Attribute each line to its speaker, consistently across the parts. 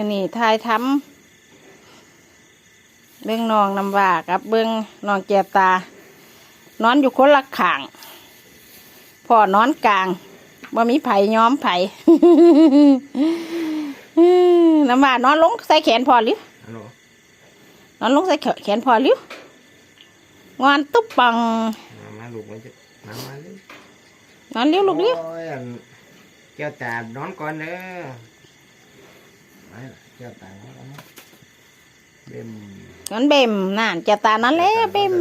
Speaker 1: อันนี้ทายทำเบื้องนองนำว่ากับเบื้องนองแกตา นอนอยู่คนละข้างพ่อนอนกลางว่ามีไผ่ย้อมไผ่น้ำว่านอนลงใส่แขนพอหรือ
Speaker 2: ฮัลโหล
Speaker 1: นอนลงใส่แขนพอหรืองอนตุ๊บปัง
Speaker 2: มามาลูกมันจะมามาเลย
Speaker 1: นอนเลี้ยวลูกเลี้ยว
Speaker 2: โอ้ยอันแก้วตานอนก่อนเด้อ ไปล่ะแก้วตานอนก่นเบ็ม
Speaker 1: นอนเบ่มน่นแกตานอนแล้วเบม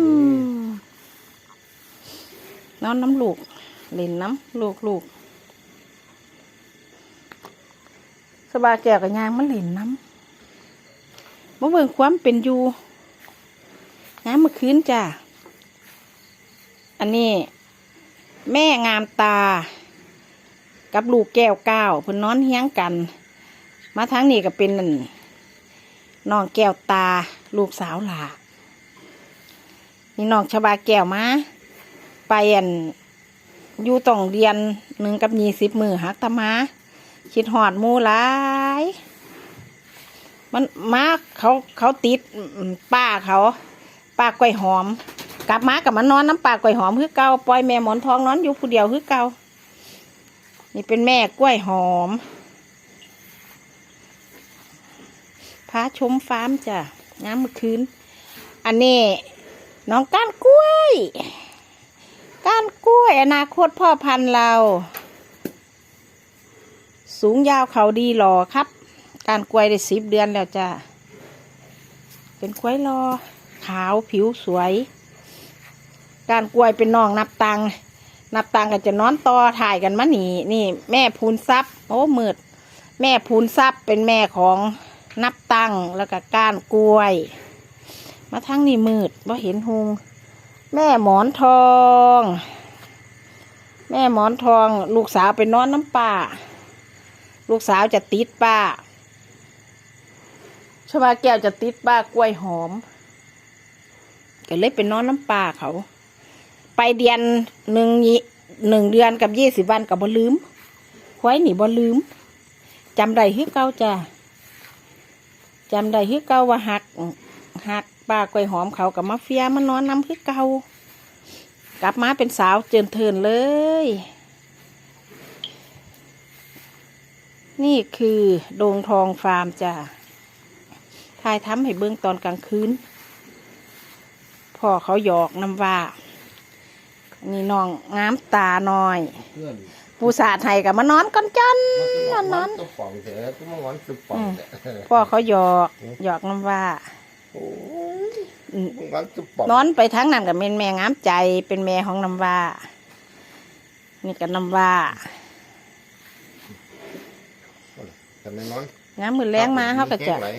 Speaker 1: นอนน้ำลูกเล่นน้ำลูกลูกสบายแก้วกับยางมันเล่นน้ำมาเบิ่งความเป็นอยู่น้ำมื่อคืนจ้าอันนี้ แม่งามตา กับลูกแก้วก้าวเพิ่นนอนเฮี้ยงกัน มาทั้งนี้ก็เป็นนั่นน้องแก้วตาลูกสาวหลานี่น้องชบาแก้วมาไปอันอยู่ต้องเรียนหนึ่งกับยี่สิบมือหักตะมาคิดหอดมูหลายมันมาเขาเขาติดป้าเขาป้ากล้วยหอม กลับมากับมันนอนน้ำปลากล้วยหอมคือเก่าปล่อยแม่หมอนทองนอนอยู่ผู้เดียวคือเก่านี่เป็นแม่กล้วยหอมพาชมฟาร์มจ้ะน้ำมื่อคืน อันนี้น้องก้านกล้วย ก้านกล้วย อนาคตพ่อพันธุ์เรา สูงยาวเขาดีหล่อครับ ก้านกล้วยได้สิบเดือนแล้วจ้ะเป็นกล้วยรอ ขาวผิวสวยการกล้วยเป็นน้องนับตังนับตังก็จะนอนต่อถ่ายกันมาหนีนี่ แม่พูนซับโอ้มืด แม่พูนซับเป็นแม่ของ นับตังแล้วก็ก้านกล้วย มาทั้งนี่มืดว่าเห็นหงแม่หมอนทอง แม่หมอนทอง ลูกสาวไปนอนน้ำป่า ลูกสาวจะติดป้าชบาแก้วจะติดป้ากล้วยหอมก็เลยไปนอนน้ำปลาเขา ไปเดือนหนึ่งยีหนึ่งเดือนกับยี่สิบวันกับบ่ลืมควายหนีบ่ลืมจำได้ฮือเก่าจ้ะ จำได้ฮือเก่าว่าหักหักปลากล้วยหอมเขากับมาเฟียมานอนน้ำฮือเก่ากลับมาเป็นสาวเจินเทินเลย นี่คือโดงทองฟาร์มจ้ะทายทำให้เบื้องตอนกลางคืนพ่อเขาหยอกน้ำว่า นี่น้องงามตาหน่อย
Speaker 2: เพื่อน
Speaker 1: ปูสาไทยกับมานอนก่อนจันนอนนอน
Speaker 2: ตุ๊บป่องเถอะตุ๊บมางอนตุ๊บป่องเถอะ
Speaker 1: พ่อเขาหยอกหยอกน้ำว่า
Speaker 2: โอ้ย
Speaker 1: อืม
Speaker 2: มางอนตุ๊บป่อง
Speaker 1: นอนไปทั้งนั้นกับเป็นแม่งามใจเป็นแม่ของน้ำว่า นี่กับน้ำว่า
Speaker 2: แต่ไม่นอน
Speaker 1: งามมือแรงมาเขาก็จะ
Speaker 2: แห้งไหล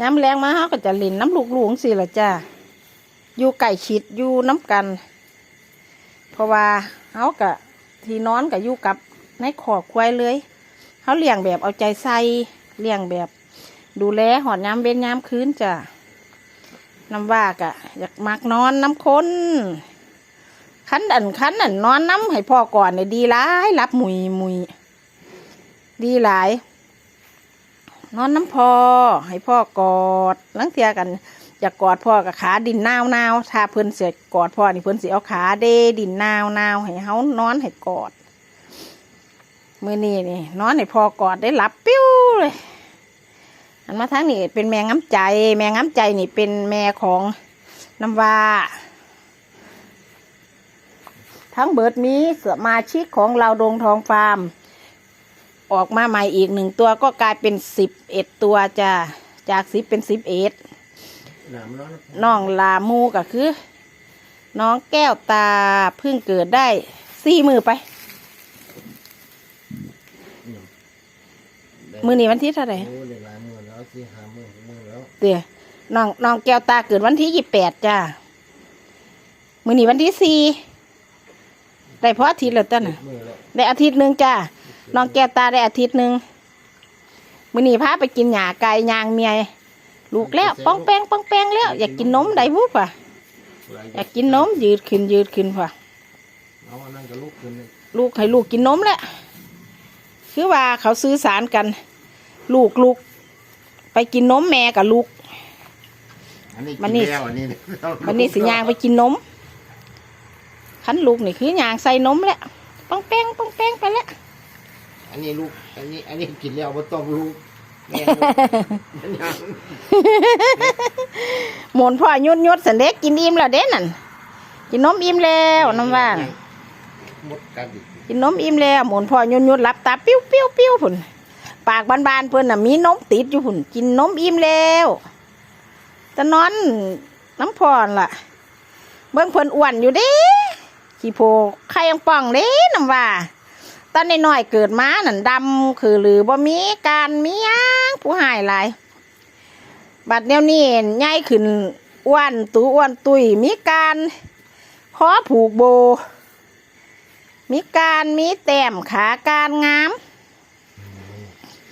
Speaker 1: งามแรงมาเขาก็จะลินน้ำลูกหลวงสิละจ้าอยู่ไก่ชิดอยู่น้ำกัน เพราะว่าเขากะ ที่นอนกับอยู่กับในขอบควายเลยเขาเลี้ยงแบบเอาใจใส่เลี้ยงแบบ ดูแลหอดย้ำเว้นย้ำคืนจ้ะน้ำว่ากะอยากมักนอนน้ำคนคันอันคันอันนอนน้ำให้พ่อก่อนเนี่ยดีหลายรับมุยมุยดีหลาย นอนน้ำพอให้พ่อกอดลังเทียกัน อยากกอดพ่อกับขาดินนาวนาวถ้าเพิ่อนเสียกอดพ่อนี่เพิ่อนสิเอาขาเดดินนาวนาวให้เฮานอนให้กอดมือนี้นี่นอนให้พ่อกอดได้หลับปิ้วเลยอันมาทั้งนี้เป็นแมงน้ำใจ แมงน้ำใจนี่เป็นแม่ของน้ำว่าทั้งเบิดมีสมาชิกของเราดงทองฟาร์ม ออกมาใหม่อีกหนึ่งตัวก็กลายเป็นสิบเอ็ดตัวจ้ะจากสิบเป็นสิบเอ็ด
Speaker 2: นามนอน
Speaker 1: น้องลามูก็คือ น้องแก้วตาเพิ่งเกิดได้สี่มือไป มือนี้วันที่เท่าไหร่
Speaker 2: โอ้เด็กหลายมือแล้วสิหามือหกมือแล้ว
Speaker 1: เดี๋ยวน้องน้องแก้วตาเกิดวันที่ยี่แปดจ้ะมือนี้วันที่สี่ได้เพราะอาทิตย์แล้วต้นน่ะ
Speaker 2: มือแล้ว
Speaker 1: ได้อาทิตย์หนึ่งจ้าน้องแก้วตาได้อาทิตย์หนึ่งมื้อนี้พาไปกินหญ้าไก่ยางเมีย ลูกแล้วป้องแป้งป้องแป้งแล้ว อยากกินนมได้บุป่ะอยากกินนมยืดขึ้นยืดขึ้นป่ะ
Speaker 2: เอาอันนั้นก็ลุกขึ้นเลย
Speaker 1: ลูกให้ลูกกินนมแหละคือว่าเขาซื้อสารกัน ลูกลูกไปกินนมแม่กับลูก
Speaker 2: อันนี้
Speaker 1: มัน
Speaker 2: กิ
Speaker 1: นี่
Speaker 2: นแล้วอันนี้
Speaker 1: วันนี้สิยางไปกินนมขันลูกนี่คือยางใส่นมแล้วป้องแป้งป้องแป้งไปแล้ว
Speaker 2: อันนี้ลูกอันนี้อันนี้กินแล้วบ่ต้องลูกแม่มันยัง
Speaker 1: หมุนพ่อยุดยุดสันเด็กกินอิ่มแล้วเด้นั่นกินนมอิ่มแล้วน้ำว่าน
Speaker 2: หมดกันอีก
Speaker 1: กินนมอิ่มแล้วหมุนพ่อยุดยุดรับตาปิ้วปิ้วปิ้วผุนปากบานๆเพิ่อนน่ะมีนมติดอยู่ผุนกินนมอิ่มแล้วจะนอนน้ำพรล่ะ เบิ่งเพิ่อนอ้วนอยู่เด้ขี้โพกไข่ยังป่องเด้น้ำว่า ตอนน้อยๆเกิดมานั่นดำคือหรือบ่มีการมีหยังผู้หายหลาย บัดเดี๋ยวนี้ใหญ่ขึ้นอ้วนตูอ้วนตุยมีการพอผูกโบ มีการมีแต้มขาการงาม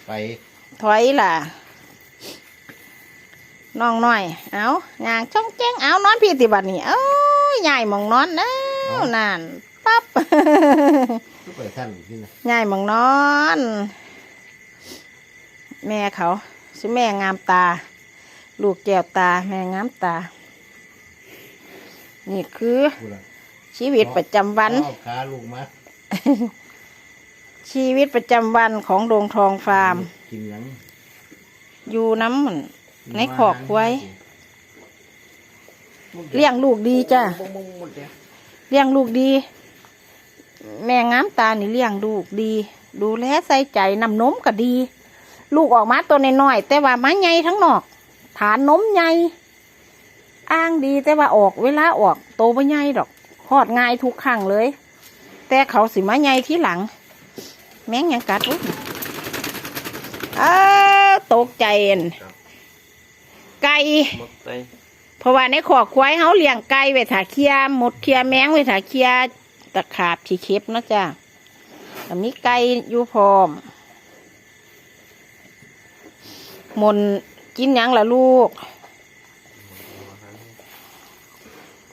Speaker 2: ไป
Speaker 1: ถอยล่ะน้องน้อย เอายางช่องแจ้งเอานอนพี่ติบัดนี่เอ้ยใหญ่มองนอนเอ้านานปั๊บ
Speaker 2: ทุกไปท่านที่นะ
Speaker 1: ยายหมองนอน แม่เขาชื่อแม่งามตา ลูกแก้วตา แม่งามตา นี่คือ
Speaker 2: พูดละ
Speaker 1: ชีวิตประจำวัน
Speaker 2: เอาขาลูกมา
Speaker 1: ชีวิตประจำวันของโรงทองฟาร์ม
Speaker 2: กินหยัง
Speaker 1: อยู่น้ำมัน ในขอกไว้ เลี้ยงลูกดีจ้ะ
Speaker 2: บ่บ่บ่บ่เดี๋ยว
Speaker 1: เลี้ยงลูกดี แม่งามตานี่เลี้ยงลูกดี ดูแลใส่ใจนำนมก็ดี ลูกออกมาตัวน้อยๆแต่ว่ามาใหญ่ทั้งนอก ฐานนมใหญ่อ้างดีแต่ว่าออกเวลาออก โตไม่ใหญ่ดอกคลอดง่ายทุกครั้งเลย แต่เขาสิมาใหญ่ที่หลัง แม่งยังกัดอุ๊ยอ้าตกใจเอ็นไก่
Speaker 2: หมดไป
Speaker 1: เพราะว่าในขอกควายเขาเลี้ยงไก่ไว้ถาเคียหมดเคียแมงไว้ถาเคีย ตะขาบที่เข็บเนาะจ้ะแต่มีไก่อยู่พร้อมหมนกินหยังล่ะลูก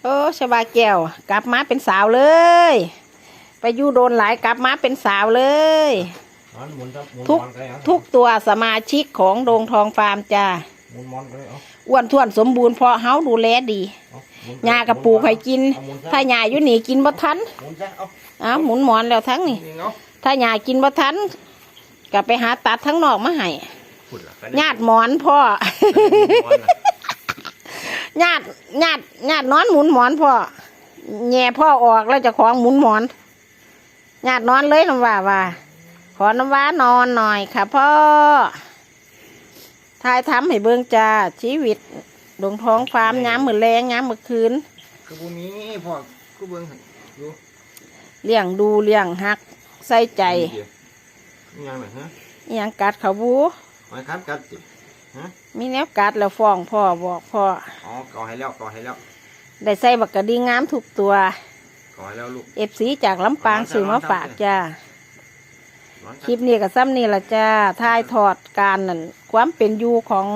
Speaker 1: โอ้ชบาแก้ว กลับมาเป็นสาวเลย ไปอยู่โดนหลายกลับมาเป็นสาวเลย
Speaker 2: นอนหมุนครับหมุน
Speaker 1: ทุก
Speaker 2: มอนไปเอา
Speaker 1: ทุกตัวสมาชิกของโดงทองฟาร์มจ้า
Speaker 2: ห มุนมอนไปเอา
Speaker 1: อ้วนท้วนสมบูรณ์เพราะเฮาดูแลดี
Speaker 2: เอาหมุน
Speaker 1: ยากระปูกให้กิน
Speaker 2: เอาหมุนซะ
Speaker 1: ถ้ายาอยู่นี่กินบ่ทัน
Speaker 2: หมุนซะเอา
Speaker 1: อ้าวหมุนหมอนแล้วทั้งนี่
Speaker 2: นี่เนาะ
Speaker 1: ถ้ายากินบ่ทันก็ไปหาตัดทั้งนอกมาให้
Speaker 2: พูดละกัน
Speaker 1: ญาติหมอนพ่อญาติญาติญาตินอนหมุนหมอนพ่อแง่พ่อออกแล้วเจะของหมุนหมอนญาตินอนเลยน้ำว่าว่า ขอน้ำว่านอนหน่อยค่ะพ่อ ทายทำให้เบิ่งจ้าชีวิตดงท้องฟาร์มย้ำมือแรงย้ำมือคืน
Speaker 2: คือพวกนี้พ่อกูเบิ่งให้ดู
Speaker 1: เลี้ยงดูเลี้ยงหัก ใส่ใจ
Speaker 2: เดี๋ยวนี่ยังไงฮะ
Speaker 1: อหยังกัดเขาบู
Speaker 2: หอยครับกัดจิ
Speaker 1: มีแนวกัดแล้วฟ้องพ่อบอกพ่อ
Speaker 2: อ๋อก่อให้แล้วก่อให้แล้ว
Speaker 1: ได้ใส่บักกระดิ่งงามทุกตัว
Speaker 2: ก่อให้แล้วลูก
Speaker 1: เอฟซีจากลำปางสื่อมาฝากจ้า
Speaker 2: นอน
Speaker 1: คลิปนี้กับซ้ำนี่ละจ้าถ่ายทอดการนั่นความเป็นอยู่ของ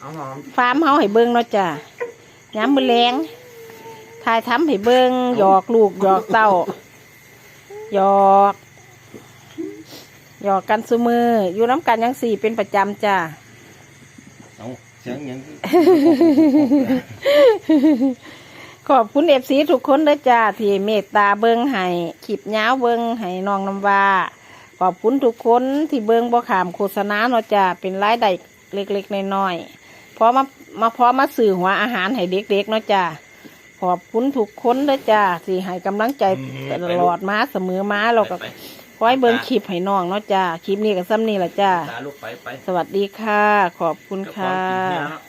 Speaker 2: เอาหอม
Speaker 1: ฟาร์มเฮาให้เบิ่งเนาะจ้าย้ำมือแรงถ่ายทำให้เบิ่งหยอกลูกหยอกเต้าหยอกหยอกกันซุมืออยู่น้ำกันยังสี่เป็นประจำจ้า
Speaker 2: เอาเสียงหยังคือ
Speaker 1: ขอบคุณเอฟซีทุกคนเลยจ้าที่เมตตาเบิงให้ขีบยาวเบิงให้น้องน้ำว่า ขอบคุณทุกคนที่เบิงบ่ขามโฆษณาเนาะจ้าเป็นรายได้เล็กๆน้อยๆพอมามาพอมาสื่อหัวอาหารให้เด็กๆเนาะจ้าขอบคุณทุกคนเลยจ้าที่ให้กำลังใจตลอดมาเสมอมาเราก็
Speaker 2: ไป
Speaker 1: คอยเบิงคลิปให้น้องเนาะจ้าคลิปนี้ก็ซ้ำนี่ละจ้า
Speaker 2: ตาลูกไปไป
Speaker 1: สวัสดีค่ะ ขอบคุณ
Speaker 2: เจ้าขอ
Speaker 1: ค่
Speaker 2: งกินเนี่ยะเนาะ